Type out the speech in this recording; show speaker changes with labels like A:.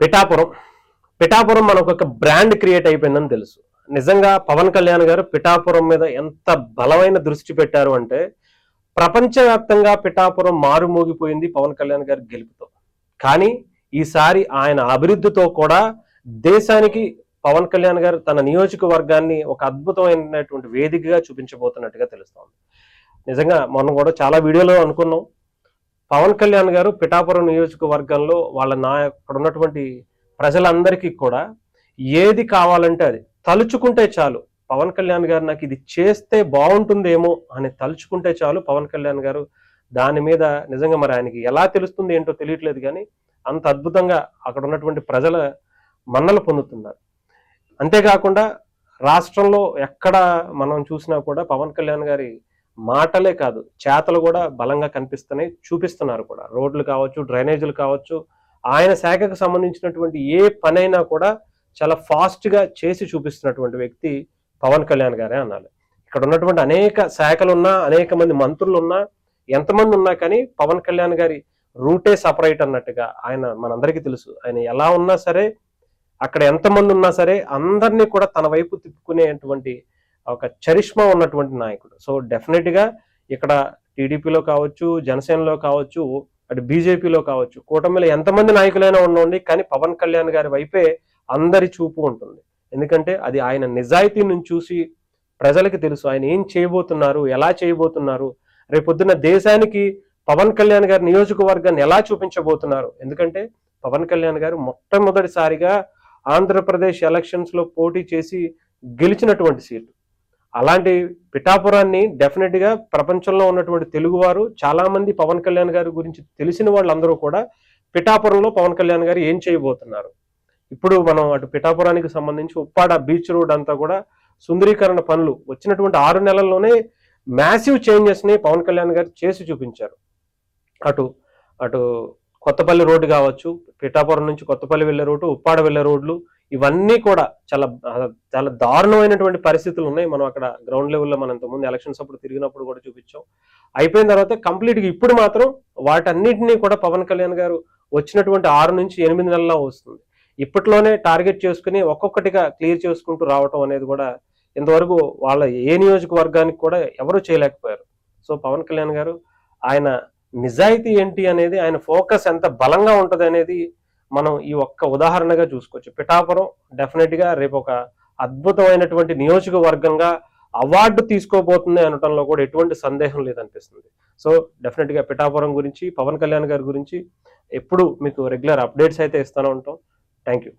A: పిఠాపురం. పిఠాపురం మనకు ఒక brand create అయిపోయిందని తెలుసు. నిజంగా పవన్ కళ్యాణ్ గారు పిఠాపురం మీద ఎంత బలమైన దృష్టి పెట్టారు అంటే ప్రపంచవ్యాప్తంగా పిఠాపురం మారుమోగిపోయింది పవన్ కళ్యాణ్ గారి గెలుపుతో. కానీ ఈసారి ఆయన అభివృద్ధితో కూడా దేశానికి పవన్ కళ్యాణ్ గారు తన నియోజకవర్గాన్ని ఒక అద్భుతమైనటువంటి వేదికగా చూపించబోతున్నట్టుగా తెలుస్తోంది. నిజంగా మనం కూడా చాలా వీడియోలో అనుకున్నాం. పవన్ కళ్యాణ్ గారు పిఠాపురం నియోజకవర్గంలో వాళ్ళ నా అక్కడ ఉన్నటువంటి ప్రజలందరికీ కూడా ఏది కావాలంటే అది తలుచుకుంటే చాలు. పవన్ కళ్యాణ్ గారు నాకు ఇది చేస్తే బాగుంటుందేమో అని తలుచుకుంటే చాలు పవన్ కళ్యాణ్ గారు. దాని మీద నిజంగా మరి ఆయనకి ఎలా తెలుస్తుంది ఏంటో తెలియట్లేదు కానీ అంత అద్భుతంగా అక్కడ ఉన్నటువంటి ప్రజల మన్నలు పొందుతున్నారు. అంతేకాకుండా రాష్ట్రంలో ఎక్కడ మనం చూసినా కూడా పవన్ కళ్యాణ్ గారి మాటలే కాదు చేతలు కూడా బలంగా కనిపిస్తున్నాయి చూపిస్తున్నారు కూడా. రోడ్లు కావచ్చు డ్రైనేజీలు కావచ్చు ఆయన శాఖకు సంబంధించినటువంటి ఏ పనైనా కూడా చాలా ఫాస్ట్గా చేసి చూపిస్తున్నటువంటి వ్యక్తి పవన్ కళ్యాణ్ గారే అనాలి ఇక్కడ ఉన్నటువంటి అనేక శాఖలు ఉన్నా అనేక మంది మంత్రులు ఉన్నా ఎంతమంది ఉన్నా కానీ పవన్ కళ్యాణ్ గారి రూటే సపరేట్ అన్నట్టుగా ఆయన మనందరికీ తెలుసు. ఆయన ఎలా ఉన్నా సరే అక్కడ ఎంతమంది ఉన్నా సరే అందరినీ కూడా తన వైపు తిప్పుకునేటువంటి ఒక చరిష్మా ఉన్నటువంటి నాయకుడు. సో డెఫినెట్గా ఇక్కడ టీడీపీలో కావచ్చు జనసేనలో కావచ్చు అటు బీజేపీలో కావచ్చు కూటమిలో ఎంతమంది నాయకులైనా ఉండండి కానీ పవన్ కళ్యాణ్ గారి వైపే అందరి చూపు ఉంటుంది. ఎందుకంటే అది ఆయన నిజాయితీ నుంచి చూసి ప్రజలకి తెలుసు. ఆయన ఏం చేయబోతున్నారు ఎలా చేయబోతున్నారు రేపొద్దున దేశానికి పవన్ కళ్యాణ్ గారి నియోజకవర్గాన్ని ఎలా చూపించబోతున్నారు. ఎందుకంటే పవన్ కళ్యాణ్ గారు మొట్టమొదటిసారిగా ఆంధ్రప్రదేశ్ ఎలక్షన్స్లో పోటీ చేసి గెలిచినటువంటి సీటు. అలాంటి పిఠాపురాన్ని డెఫినెట్గా ప్రపంచంలో ఉన్నటువంటి తెలుగువారు చాలామంది పవన్ కళ్యాణ్ గారి గురించి తెలిసిన వాళ్ళందరూ కూడా పిఠాపురంలో పవన్ కళ్యాణ్ గారు ఏం చేయబోతున్నారు? ఇప్పుడు మనం అటు పిఠాపురానికి సంబంధించి ఉప్పాడ బీచ్ రోడ్ అంతా కూడా సుందరీకరణ పనులు వచ్చినటువంటి ఆరు నెలల్లోనే మ్యాసివ్ చేంజెస్ని పవన్ కళ్యాణ్ గారు చేసి చూపించారు. అటు అటు కొత్తపల్లి రోడ్డు కావచ్చు పిఠాపురం నుంచి కొత్తపల్లి వెళ్ళే రోడ్డు ఉప్పాడ వెళ్ళే రోడ్లు ఇవన్నీ కూడా చాలా చాలా దారుణమైనటువంటి పరిస్థితులు ఉన్నాయి. మనం అక్కడ గ్రౌండ్ లెవెల్లో మనం ఇంతకుముందు ఎలక్షన్స్ అప్పుడు తిరిగినప్పుడు కూడా చూపించాం. అయిపోయిన తర్వాత కంప్లీట్గా ఇప్పుడు మాత్రం వాటన్నిటినీ కూడా పవన్ కళ్యాణ్ గారు వచ్చినటువంటి ఆరు నుంచి ఎనిమిది నెలల్లో వస్తుంది. ఇప్పట్లోనే టార్గెట్ చేసుకుని ఒక్కొక్కటిగా క్లియర్ చేసుకుంటూ రావటం అనేది కూడా ఇంతవరకు వాళ్ళ ఏ నియోజకవర్గానికి కూడా ఎవరూ చేయలేకపోయారు. సో పవన్ కళ్యాణ్ గారు ఆయన నిజాయితీ ఏంటి అనేది ఆయన ఫోకస్ ఎంత బలంగా ఉంటుంది అనేది మనం ఈ ఒక్క ఉదాహరణగా చూసుకోవచ్చు. పిఠాపురం డెఫినెట్గా రేపు ఒక అద్భుతమైనటువంటి నియోజకవర్గంగా అవార్డు తీసుకోబోతుంది అనటంలో కూడా ఎటువంటి సందేహం లేదనిపిస్తుంది. సో డెఫినెట్గా పిఠాపురం గురించి పవన్ కళ్యాణ్ గారి గురించి ఎప్పుడు మీకు రెగ్యులర్ అప్డేట్స్ అయితే ఇస్తూనే ఉంటాం థ్యాంక్ యూ